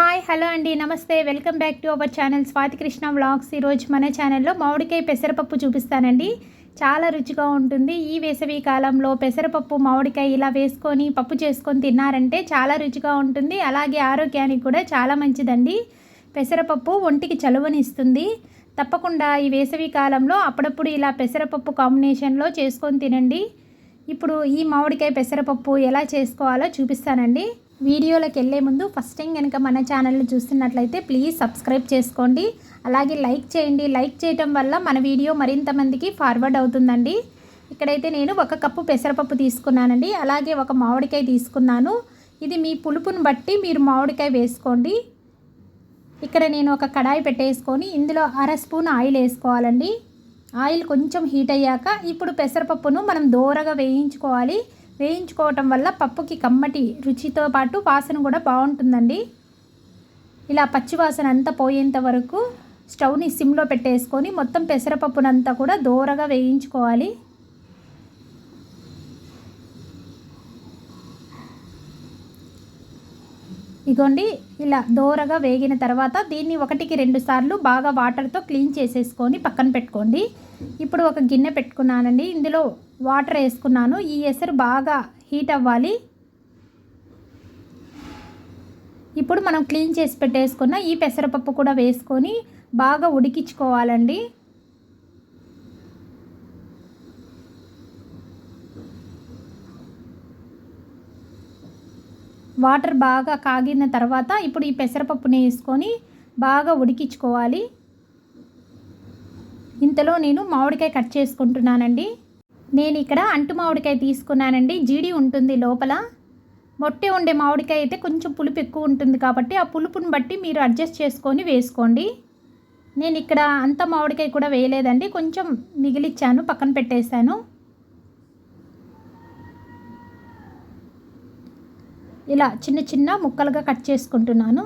Hi hello అండి. నమస్తే. Welcome back to our channel Swathi Krishna vlogs ఈరోజు మన ఛానల్లో మామిడికాయ పెసరపప్పు చూపిస్తానండి. చాలా రుచిగా ఉంటుంది. ఈ వేసవి కాలంలో పెసరపప్పు మామిడికాయ ఇలా వేసుకొని పప్పు చేసుకొని తిన్నారంటే చాలా రుచిగా ఉంటుంది. అలాగే ఆరోగ్యానికి కూడా చాలా మంచిదండి. పెసరపప్పు ఒంటికి చలువనిస్తుంది. తప్పకుండా ఈ వేసవి కాలంలో అప్పుడప్పుడు ఇలా పెసరపప్పు కాంబినేషన్లో చేసుకొని తినండి. ఇప్పుడు ఈ మామిడికాయ పెసరపప్పు ఎలా చేసుకోవాలో చూపిస్తానండి. వీడియోలోకి వెళ్ళే ముందు ఫస్ట్ టైం కనుక మన ఛానల్ని చూస్తున్నట్లయితే ప్లీజ్ సబ్స్క్రైబ్ చేసుకోండి. అలాగే లైక్ చేయండి. లైక్ చేయటం వల్ల మన వీడియో మరింత మందికి ఫార్వర్డ్ అవుతుందండి. ఇక్కడైతే నేను ఒక కప్పు పెసరపప్పు తీసుకున్నానండి. అలాగే ఒక మామిడికాయ తీసుకున్నాను. ఇది మీ పులుపుని బట్టి మీరు మామిడికాయ వేసుకోండి. ఇక్కడ నేను ఒక కడాయి పెట్టేసుకొని ఇందులో అర స్పూన్ ఆయిల్ వేసుకోవాలండి. ఆయిల్ కొంచెం హీట్ అయ్యాక ఇప్పుడు పెసరపప్పును మనం దోరగా వేయించుకోవాలి. వేయించుకోవటం వల్ల పప్పుకి కమ్మటి రుచితో పాటు వాసన కూడా బాగుంటుందండి. ఇలా పచ్చి వాసన అంతా పోయేంత వరకు స్టవ్ని సిమ్లో పెట్టేసుకొని మొత్తం పెసరపప్పునంతా కూడా దోరగా వేయించుకోవాలి. ఇగోండి ఇలా దోరగా వేగిన తర్వాత దీన్ని ఒకటికి రెండు సార్లు బాగా వాటర్తో క్లీన్ చేసేసుకొని పక్కన పెట్టుకోండి. ఇప్పుడు ఒక గిన్నె పెట్టుకున్నానండి. ఇందులో వాటర్ వేసుకున్నాను. ఈ ఎసరు బాగా హీట్ అవ్వాలి. ఇప్పుడు మనం క్లీన్ చేసి పెట్టేసుకున్న ఈ పెసరపప్పు కూడా వేసుకొని బాగా ఉడికించుకోవాలండి. వాటర్ బాగా కాగిన తర్వాత ఇప్పుడు ఈ పెసరపప్పుని వేసుకొని బాగా ఉడికించుకోవాలి. ఇంతలో నేను మామిడికాయ కట్ చేసుకుంటున్నానండి. నేను ఇక్కడ అంటు మామిడికాయ తీసుకున్నానండి. జీడి ఉంటుంది లోపల. మొట్టె ఉండే మామిడికాయ అయితే కొంచెం పులుపు ఎక్కువ ఉంటుంది కాబట్టి ఆ పులుపుని బట్టి మీరు అడ్జస్ట్ చేసుకొని వేసుకోండి. నేను ఇక్కడ అంత మామిడికాయ కూడా వేయలేదండి. కొంచెం మిగిలిచ్చాను పక్కన పెట్టేశాను. ఇలా చిన్న చిన్న ముక్కలుగా కట్ చేసుకుంటున్నాను.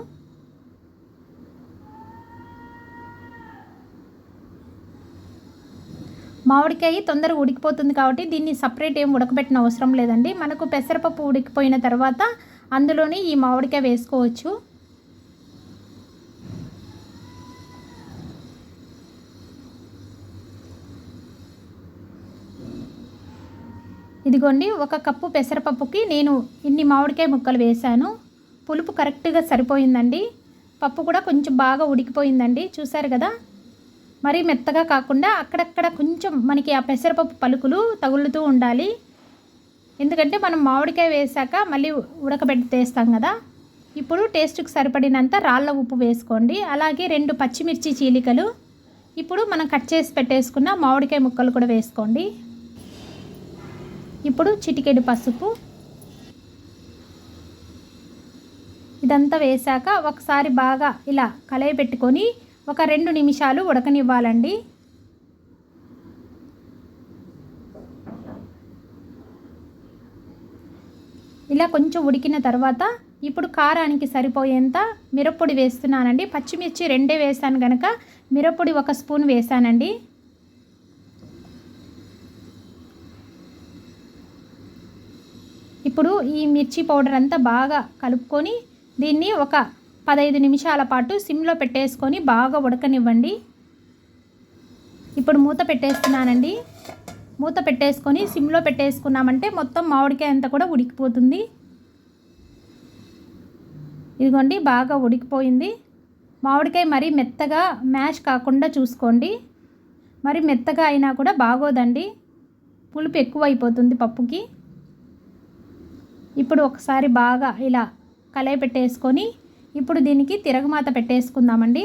మామిడికాయ తొందరగా ఉడికిపోతుంది కాబట్టి దీన్ని సపరేట్ ఏం ఉడకబెట్టిన అవసరం లేదండి. మనకు పెసరపప్పు ఉడికిపోయిన తర్వాత అందులోని ఈ మామిడికాయ వేసుకోవచ్చు. ఇదిగోండి ఒక కప్పు పెసరపప్పుకి నేను ఇన్ని మామిడికాయ ముక్కలు వేశాను. పులుపు కరెక్ట్గా సరిపోయిందండి. పప్పు కూడా కొంచెం బాగా ఉడికిపోయిందండి. చూసారు కదా? మరీ మెత్తగా కాకుండా అక్కడక్కడ కొంచెం మనకి ఆ పెసరపప్పు పలుకులు తగులుతూ ఉండాలి. ఎందుకంటే మనం మామిడికాయ వేసాక మళ్ళీ ఉడకబెట్టి తీస్తాం కదా. ఇప్పుడు టేస్ట్కి సరిపడినంత రాళ్ళ ఉప్పు వేసుకోండి. అలాగే రెండు పచ్చిమిర్చి చీలికలు. ఇప్పుడు మనం కట్ చేసి పెట్టేసుకున్న మామిడికాయ ముక్కలు కూడా వేసుకోండి. ఇప్పుడు చిటికెడు పసుపు. ఇదంతా వేశాక ఒకసారి బాగా ఇలా కలయి పెట్టుకొని ఒక రెండు నిమిషాలు ఉడకనివ్వాలండి. ఇలా కొంచెం ఉడికిన తర్వాత ఇప్పుడు కారానికి సరిపోయేంత మిరప్పొడి వేస్తున్నానండి. పచ్చిమిర్చి రెండే వేసాను కనుక మిరప్పొడి ఒక స్పూన్ వేసానండి. ఇప్పుడు ఈ మిర్చి పౌడర్ అంతా బాగా కలుపుకొని దీన్ని ఒక పదహైదు నిమిషాల పాటు సిమ్లో పెట్టేసుకొని బాగా ఉడకనివ్వండి. ఇప్పుడు మూత పెట్టేస్తున్నానండి. మూత పెట్టేసుకొని సిమ్లో పెట్టేసుకున్నామంటే మొత్తం మామిడికాయ అంతా కూడా ఉడికిపోతుంది. ఇదిగోండి బాగా ఉడికిపోయింది. మామిడికాయ మరీ మెత్తగా మ్యాష్ కాకుండా చూసుకోండి. మరి మెత్తగా అయినా కూడా బాగోదండి. పులుపు ఎక్కువ అయిపోతుంది పప్పుకి. ఇప్పుడు ఒకసారి బాగా ఇలా కలయి పెట్టేసుకొని ఇప్పుడు దీనికి తిరగమాత పెట్టేసుకుందామండి.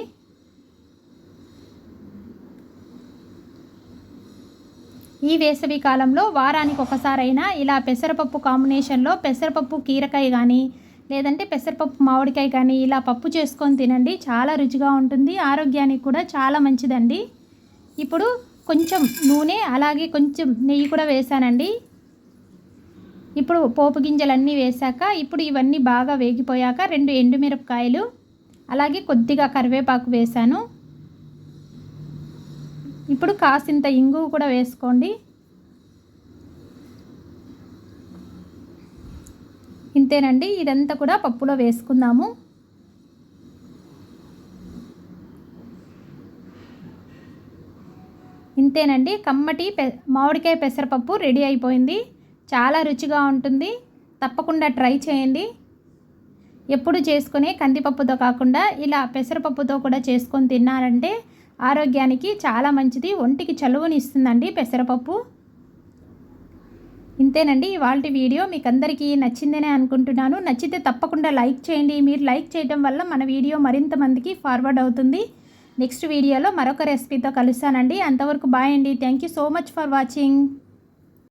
ఈ వేసవి కాలంలో వారానికి ఒకసారైనా ఇలా పెసరపప్పు కాంబినేషన్లో పెసరపప్పు కీరకాయ కానీ లేదంటే పెసరపప్పు మామిడికాయ కానీ ఇలా పప్పు చేసుకొని తినండి. చాలా రుచిగా ఉంటుంది. ఆరోగ్యానికి కూడా చాలా మంచిదండి. ఇప్పుడు కొంచెం నూనె అలాగే కొంచెం నెయ్యి కూడా వేసానండి. ఇప్పుడు పోపు గింజలన్నీ వేశాక ఇప్పుడు ఇవన్నీ బాగా వేగిపోయాక రెండు ఎండుమిరపకాయలు అలాగే కొద్దిగా కరివేపాకు వేశాను. ఇప్పుడు కాసింత ఇంగు కూడా వేసుకోండి. ఇంతేనండి ఇదంతా కూడా పప్పులో వేసుకుందాము. ఇంతేనండి కమ్మటి పె మామిడికాయ పెసరపప్పు రెడీ అయిపోయింది. చాలా రుచిగా ఉంటుంది. తప్పకుండా ట్రై చేయండి. ఎప్పుడు చేసుకునే కందిపప్పుతో కాకుండా ఇలా పెసరపప్పుతో కూడా చేసుకొని తిన్నారంటే ఆరోగ్యానికి చాలా మంచిది. ఒంటికి చలువని ఇస్తుందండి పెసరపప్పు. ఇంతేనండి ఇవాళ వీడియో. మీకు అందరికీ నచ్చిందనే అనుకుంటున్నాను. నచ్చితే తప్పకుండా లైక్ చేయండి. మీరు లైక్ చేయడం వల్ల మన వీడియో మరింత మందికి ఫార్వర్డ్ అవుతుంది. నెక్స్ట్ వీడియోలో మరొక రెసిపీతో కలుస్తానండి. అంతవరకు బాయ్ అండి. Thank you so much for watching.